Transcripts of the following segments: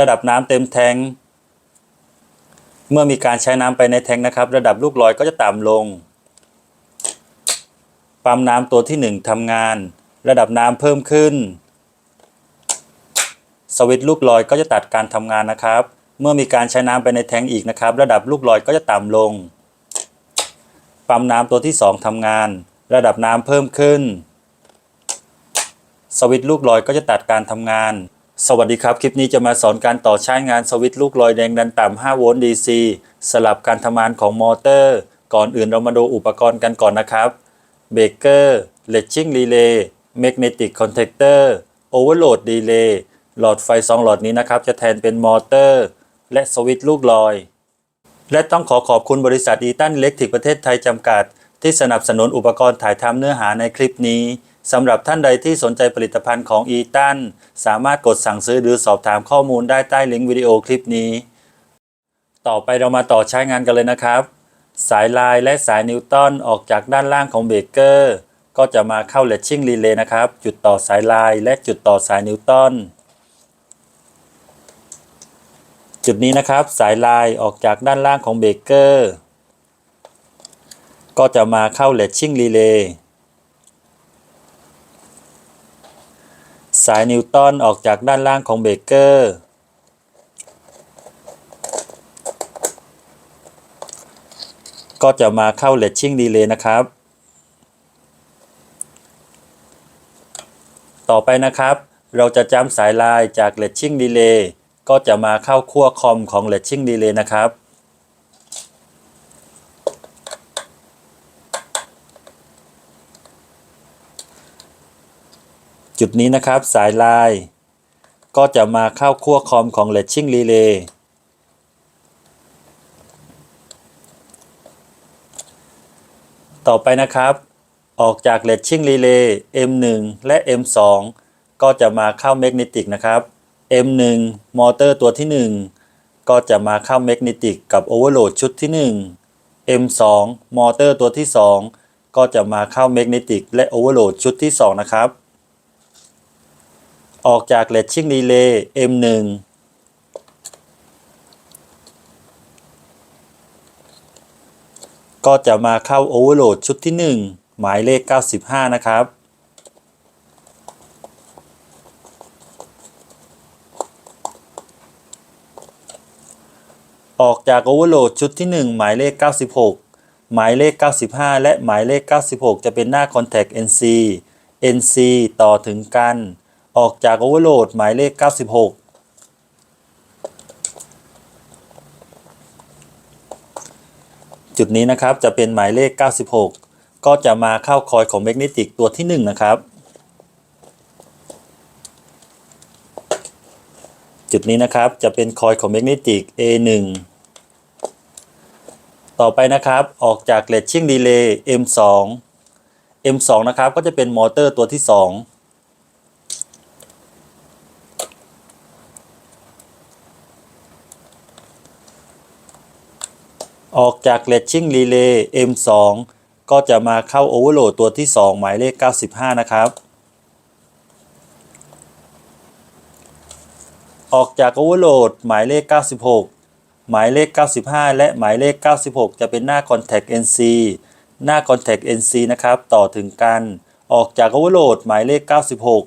ระดับน้ำเต็มแทงเมื่อมีการใช้น้ำไปในแทงนะครับ ระดับลูกลอยก็จะต่ำลง ปั๊มน้ำตัวที่ 1ทำงาน ระดับน้ำเพิ่มขึ้น สวิตช์ลูกลอยก็จะตัดการทำงานนะครับ เมื่อมีการใช้น้ำไปในแทงอีกนะครับ ระดับลูกลอยก็จะต่ำลง ปั๊มน้ำตัวที่ 2ทำงาน ระดับน้ำเพิ่มขึ้น สวิตช์ลูกลอยก็จะตัดการทำงาน สวัสดีครับ คลิปนี้จะมาสอนการต่อใช้งานสวิตช์ลูกลอยแรงดันต่ำ 5 โวลต์ DC สลับการทำงานของมอเตอร์ ก่อนอื่นเรามาดูอุปกรณ์กันก่อนนะครับเบรกเกอร์เลชชิ่งรีเลย์แมกเนติกคอนแทคเตอร์โอเวอร์โหลดดีเลย์หลอดไฟ 2 หลอดนี้นะครับ จะแทนเป็นมอเตอร์ และสวิตช์ลูกลอย และต้องขอขอบคุณบริษัทอีตันเล็กทิกประเทศไทยจำกัด ที่สนับสนุนอุปกรณ์ถ่ายทำเนื้อหาในคลิปนี้ สำหรับท่านใดที่สนใจผลิตภัณฑ์ของอีตันสามารถกดสั่งซื้อหรือสอบถามข้อมูลได้ใต้ลิงก์วิดีโอคลิปนี้ ต่อไปเรามาต่อใช้งานกันเลยนะครับ สายลายและสายนิวตันออกจากด้านล่างของเบรกเกอร์ก็จะมาเข้าเลชชิ่งรีเลย์นะครับ จุดต่อสายลายและจุดต่อสายนิวตันจุดนี้นะครับสายลายออกจากด้านล่างของเบรกเกอร์ก็จะมาเข้าเลชชิ่งรีเลย์ สายนิวตันออกจากด้านล่างของเบเกอร์ ก็จะมาเข้าเลชชิ่งรีเลย์นะครับ ต่อไปนะครับ เราจะจำสายลายจากเลชชิ่งรีเลย์ก็จะมาเข้าขั้วคอมของเลชชิ่งรีเลย์นะครับ จุดนี้นะครับสายลายก็จะมาเข้าขั้วคอมของเลชชิ่งรีเลย์ต่อไปนะครับ ออกจากเลชชิ่งรีเลย์ M1 และ M2 ก็จะมาเข้าแมกเนติกนะครับ M1 มอเตอร์ตัวที่ 1 ก็จะมาเข้าแมกเนติกกับโอเวอร์โหลดชุดที่ 1 M2 มอเตอร์ตัวที่ 2 ก็จะมาเข้าแมกเนติกและโอเวอร์โหลดชุดที่ 2 นะครับ ออกจากเลชชิ่งรีเลย์ M1 ก็จะมาเข้าโอเวอร์โหลดชุดที่ 1 หมายเลข 95 นะครับ ออกจากโอเวอร์โหลดชุดที่ 1 หมายเลข 96 หมายเลข 95 และหมายเลข 96 จะเป็นหน้า Contact NC NC ต่อถึงกัน ออกจากโอเวอร์โหลดหมายเลข 96จุดนี้นะครับจะเป็นหมายเลข 96 ก็จะมาเข้าคอยของแมกเนติกตัวที่ 1 นะครับ จุดนี้นะครับจะเป็นคอยของแมกเนติก A1 ต่อไปนะครับออกจากเลชชิ่งดีเลย์ M2 M2 นะครับก็จะเป็นมอเตอร์ตัวที่ 2 ออกจากเลชชิ่งรีเลย์ M2 ก็จะมาเข้าโอเวอร์โหลดตัวที่ 2 หมายเลข 95 นะครับ ออกจากโอเวอร์โหลดหมายเลข 96 หมายเลข 95 และหมายเลข 96 จะเป็นหน้า Contact NC หน้า Contact NC นะครับ ต่อถึงกัน ออกจากโอเวอร์โหลดหมายเลข 96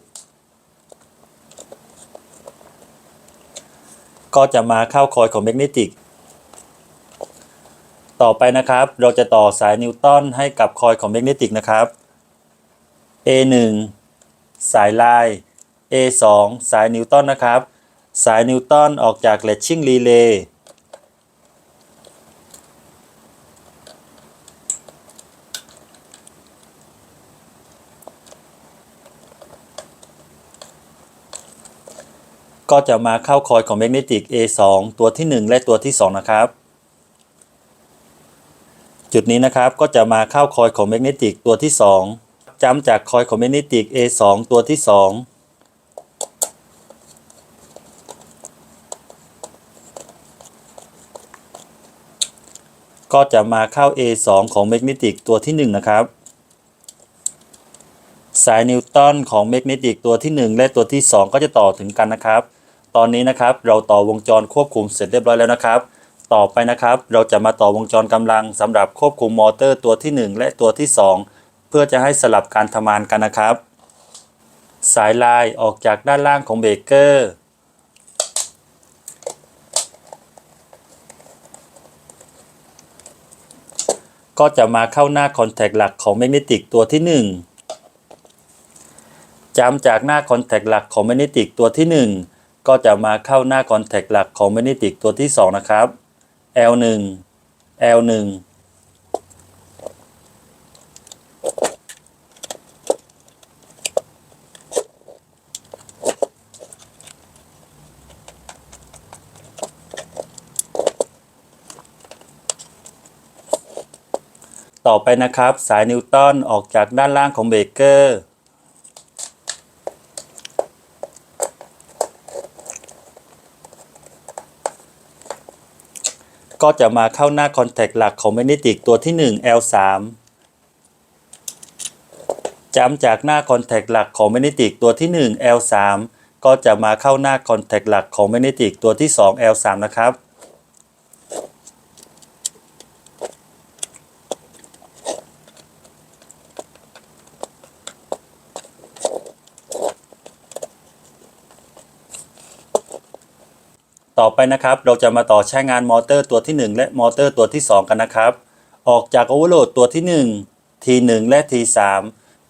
ก็จะมาเข้าคอยของแมกเนติก ต่อไปนะครับ เราจะต่อสายนิวตันให้กับคอยของแมกเนติกนะครับ A1 สายลาย A2 สายนิวตันนะครับ สายนิวตันออกจากเลชชิ่งรีเลย์ก็จะมาเข้าคอยของแมกเนติก A2 ตัวที่ 1 และตัวที่ 2 นะครับ จุดนี้นะครับก็จะมาเข้าคอยของแมกเนติกตัวที่ 2จำจากคอยของแมกเนติก A2 ตัวที่ 2ก็จะมาเข้า A2 ของแมกเนติกตัวที่ 1 นะครับ สายนิวตันของแมกเนติกตัวที่ 1 และตัวที่ 2 ก็จะต่อถึงกันนะครับ ตอนนี้นะครับเราต่อวงจรควบคุมเสร็จเรียบร้อยแล้วนะครับ ต่อไปนะครับ เราจะมาต่อวงจรกำลังสำหรับควบคุมมอเตอร์ตัวที่ 1 และตัวที่ 2 เพื่อจะให้สลับการทำงานกันนะครับ สายลายออกจากด้านล่างของเบรกเกอร์ก็จะมาเข้าหน้าคอนแทคหลักของแมกเนติกตัวที่ 1 จำจากหน้าคอนแทคหลักของแมกเนติกตัวที่ 1 ก็จะมาเข้าหน้าคอนแทคหลักของแมกเนติกตัวที่ 2 นะครับ L1 L1 ต่อไปนะครับ สายนิวตันออกจากด้านล่างของเบรกเกอร์ ก็จะมาเข้าหน้าคอนแทคหลักของแมกเนติกตัวที่ 1 L3 จำจากหน้าคอนแทคหลักของแมกเนติกตัวที่ 1 L3 ก็จะมาเข้าหน้าคอนแทคหลักของแมกเนติกตัวที่ 2 L3 นะครับ ต่อไปนะครับ เราจะมาต่อใช้งานมอเตอร์ตัวที่ 1 และมอเตอร์ตัวที่ 2 กันนะครับ ออกจากโอเวอร์โหลดตัวที่ 1 T1 และ T3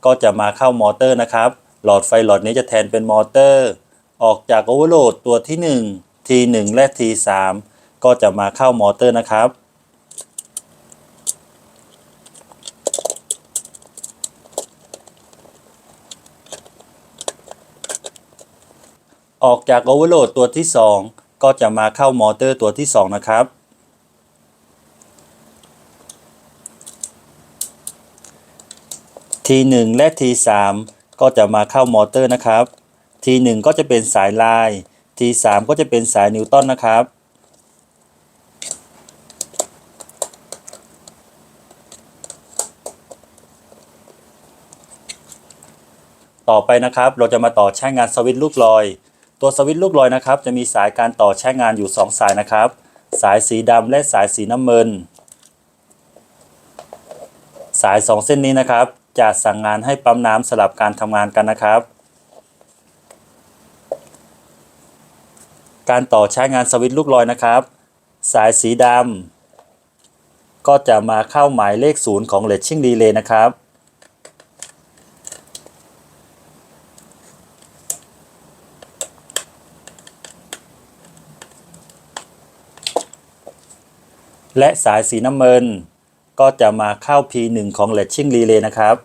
ก็จะมาเข้ามอเตอร์นะครับ หลอดไฟหลอดนี้จะแทนเป็นมอเตอร์ ออกจากโอเวอร์โหลดตัวที่ 1 T1 และ T3 ก็จะมาเข้ามอเตอร์นะครับออกจากโอเวอร์โหลดตัวที่ 2 ก็จะมาเข้ามอเตอร์ตัวที่ 2 นะครับ T1 และ T3 ก็จะมาเข้ามอเตอร์นะครับ T1 ก็จะเป็นสายลาย T3 ก็จะเป็นสายนิวตันนะครับ ต่อไปนะครับเราจะมาต่อใช้งานสวิตช์ลูกลอย ตัวสวิตช์ลูกลอยนะครับ จะมีสายการต่อใช้งานอยู่ 2 สายนะครับ สายสีดำและสายสีน้ำเงิน สาย 2 เส้นนี้นะครับ จะสั่งงานให้ปั๊มน้ำสลับการทำงานกันนะครับ การต่อใช้งานสวิตช์ลูกลอยนะครับ สายสีดำก็จะมาเข้าหมายเลขศูนย์ของเลชชิ่งดีเลย์นะครับ และสายสีน้ำเงิน ก็จะมาเข้า P1 ของ l e t c h i n g Relay นะครับ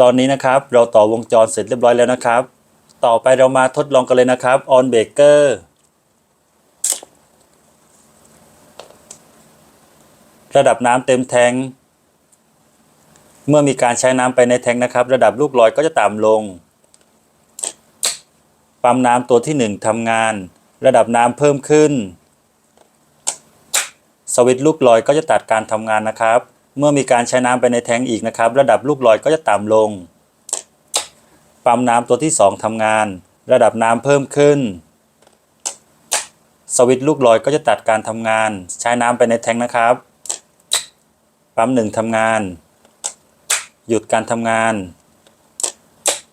ตอนนี้นะครับเราต่อวงจรเสร็จเรียบร้อยแล้วนะครับ ต่อไปเรามาทดลองกันเลยนะครับ on breaker ระดับน้ำเต็มแทงเมื่อมีการใช้น้ำไปในแทงนะครับ ระดับลูกลอยก็จะต่ำลง ปั๊มน้ำตัวที่ 1ทำงาน ระดับน้ำเพิ่มขึ้น สวิตช์ลูกลอยก็จะตัดการทำงานนะครับ เมื่อมีการใช้น้ำไปในแทงอีกนะครับ ระดับลูกลอยก็จะต่ำลง ปั๊มน้ำตัวที่ 2ทำงาน ระดับน้ำเพิ่มขึ้น สวิตช์ลูกลอยก็จะตัดการทำงาน ใช้น้ำไปในแทงนะครับ ปั๊มหนึ่งทำงาน หยุดการทำงาน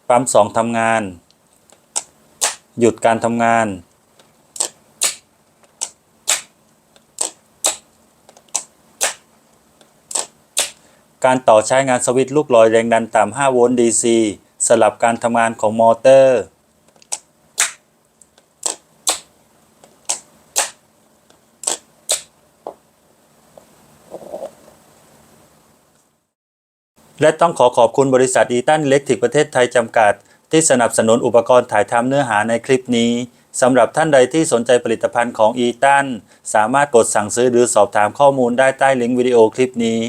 ปั๊มสองทำงาน หยุดการทำงาน การต่อใช้งานสวิตช์ลูกลอยแรงดันต่ำ5โวลต์ DC สลับการทำงานของมอเตอร์ และต้องขอขอบคุณบริษัทอีตันเล็กทิกประเทศไทยจำกัด ที่สนับสนุนอุปกรณ์ถ่ายทำเนื้อหาในคลิปนี้สำหรับท่านใดที่สนใจผลิตภัณฑ์ของอีตันสามารถกดสั่งซื้อหรือสอบถามข้อมูลได้ใต้ลิงก์วิดีโอคลิปนี้